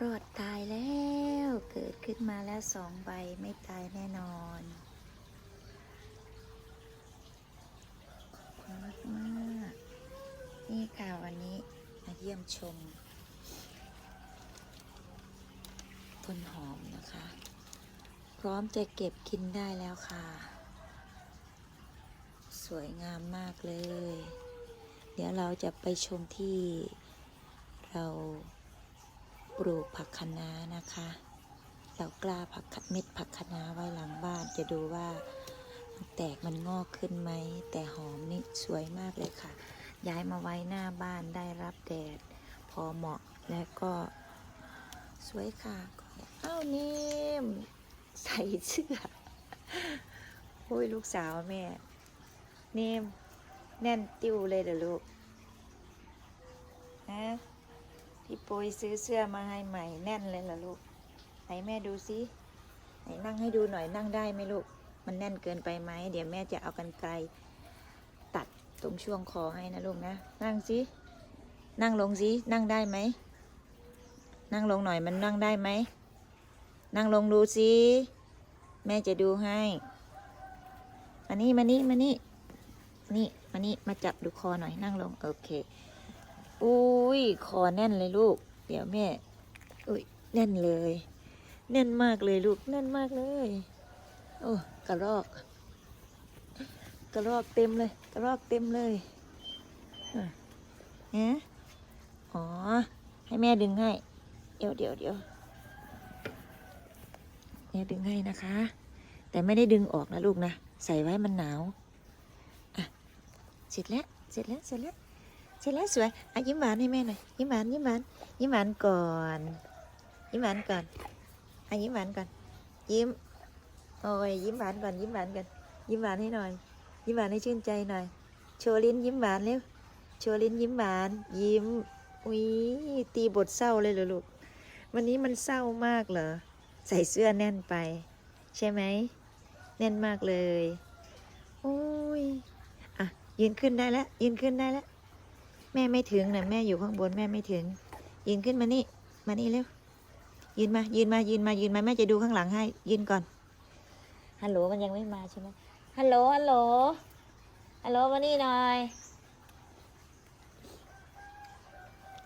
รอดตายแล้ว เกิดขึ้นมาแล้วสองใบไม่ตายแน่นอนขอบคุณมากมากนี่ค่ะวันนี้มาเยี่ยมชม ต้นหอมนะคะ พร้อมจะเก็บกินได้แล้วค่ะ สวยงามมากเลย เดี๋ยวเราจะไปชมที่เรา ปลูกผักคะน้านะคะ เรากล้าผักเม็ดผักคะน้าไว้หลังบ้านจะดูว่าแตกมันงอกขึ้นไหม แต่หอมนี่สวยมากเลยค่ะ ย้ายมาไว้หน้าบ้านได้รับแดด พอเหมาะและก็สวยค่ะอ้าวนิ่มใส่เสื้อโอ้ยลูกสาวแม่เนมแน่นติ้วเลยเด้อลูกนะ พี่ปุยซื้อเสื้อมาให้ใหม่แน่นเลยเหรอลูก ไหนแม่ดูสิไหนนั่งให้ดูหน่อยนั่งได้ไหมลูก มันแน่นเกินไปไหม เดี๋ยวแม่จะเอากันไกลตัดตรงช่วงคอให้นะลูกนะ นั่งสินั่งลงสินั่งได้ไหม นั่งลงหน่อยมันนั่งได้ไหม นั่งลงดูสิแม่จะดูให้มานี่มานี่มานี่นี่มานี่มาจับดูคอหน่อยนั่งลงโอเค อุ้ยคอแน่นเลยลูก เดี๋ยวแม่ อุ้ยแน่นเลย แน่นมากเลยลูกแน่นมากเลย โอ้กระรอก กระรอกเต็มเลย กระรอกเต็มเลยอะฮะอ๋อ ให้แม่ดึงให้ เดี๋ยวเดี๋ยวเดี๋ยวแม่ดึงให้นะคะ แต่ไม่ได้ดึงออกนะลูกนะ ใส่ไว้มันหนาว อะ เสร็จแล้ว เสร็จแล้ว เสร็จแล้ว สร็จแล้วสวยอะยิ้มหวานให้แม่หน่อยยิ้มหวานยิ้มหวานยิ้มหวานก่อนยิ้มหวานก่อนอะยิ้มหวานก่อน ยิ้มโอ้ยยิ้มหวานก่อนยิ้มหวานก่อนยิ้มหวานให้หน่อย ยิ้มหวานให้ชื่นใจหน่อย โชว์ลิ้นยิ้มหวานเร็วโชว์ลิ้นยิ้มหวาน ยิ้มอุ้ยตีบทเศร้าเลยเหรอลูกวันนี้มันเศร้ามากเหรอใส่เสื้อแน่นไป ใช่ไหมแน่นมากเลยโอ้ยอะยืนขึ้นได้แล้วยืนขึ้นได้แล้ว แม่ไม่ถึงนะแม่อยู่ข้างบนแม่ไม่ถึง ยืนขึ้นมานี่ มานี่เร็ว ยืนมา ยืนมา ยืนมา ยืนมา แม่จะดูข้างหลังให้ ยืนก่อน ฮัลโหล มันยังไม่มาใช่ไหมฮัลโหล ฮัลโหล ฮัลโหล มานี่หน่อย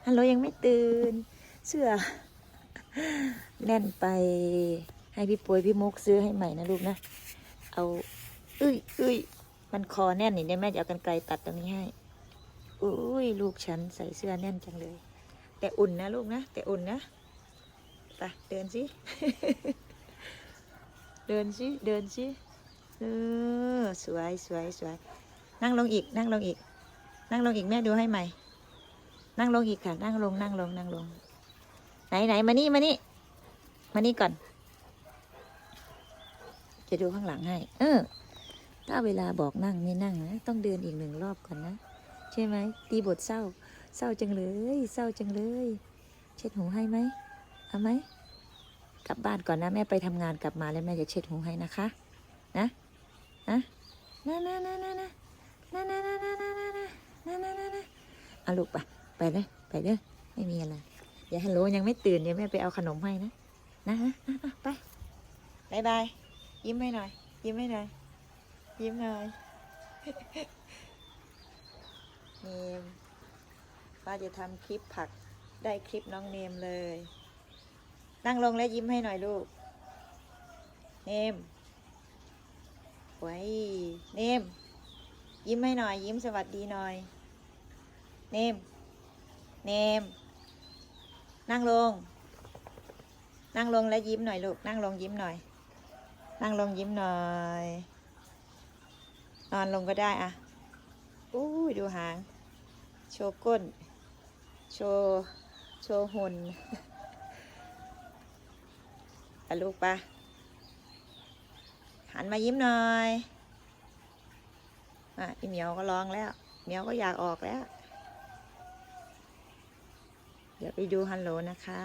ฮัลโหลยังไม่ตื่น เสื้อ แน่นไป ให้พี่ป่วยพี่มุกซื้อให้ใหม่นะลูกนะ เอา เอ้ยเอ้ยมันคอแน่นนี่เดี๋ยวแม่จะเอากันไกลตัดตรงนี้ให้ อุ้ยลูกฉันใส่เสื้อแน่นจังเลย แต่อุ่นนะลูกนะ แต่อุ่นนะไปเดินสิ เดินสิ เดินสิเออสวยสวยสวยนั่งลงอีก นั่งลงอีก นั่งลงอีกแม่ดูให้ใหม่ นั่งลงอีกค่ะ นั่งลงนั่งลงนั่งลง ไหนไหนมานี่มานี่มานี่ก่อน จะดูข้างหลังให้ เออ ถ้าเวลาบอกนั่งไม่นั่งนะ ต้องเดินอีกหนึ่งรอบก่อนนะ ใช่ไหมตีบทเศร้า เศร้าจังเลย เศร้าจังเลย เช็ดหูให้ไหมเอาไหมกลับบ้านก่อนนะแม่ไปทำงานกลับมาแล้วแม่จะเช็ดหูให้นะคะ นะนะนะนะนะนะนะนะนะนะนะนะนะนะนะนะนะนะเอาลูกไปไปเลยไปเลยไม่มีอะไรอย่าฮัลโหลยังไม่ตื่นเดี๋ยวแม่ไปเอาขนมให้นะนะฮะไปบายบายยิ้มให้หน่อย ยิ้มให้หน่อยยิ้มหน่อย มป้าจะทำคลิปผักได้คลิปน้องเนมเลย นั่งลงแล้วยิ้มให้หน่อยลูก เนมไว้เนม ยิ้มให้หน่อย ยิ้มสวัสดีหน่อย เนม เนม นั่งลง นั่งลงแล้วยิ้มหน่อยลูก นั่งลงยิ้มหน่อย นั่งลงยิ้มหน่อย นอนลงก็ได้อะ อู้ยดูหาง โชว์ก้น โชว์ โชว์หุ่นอะลูกปะหันมายิ้มหน่อยอะอีเหมียวก็ร้องแล้วเหมียวก็อยากออกแล้ว เดี๋ยวไปดูฮัลโหลนะคะ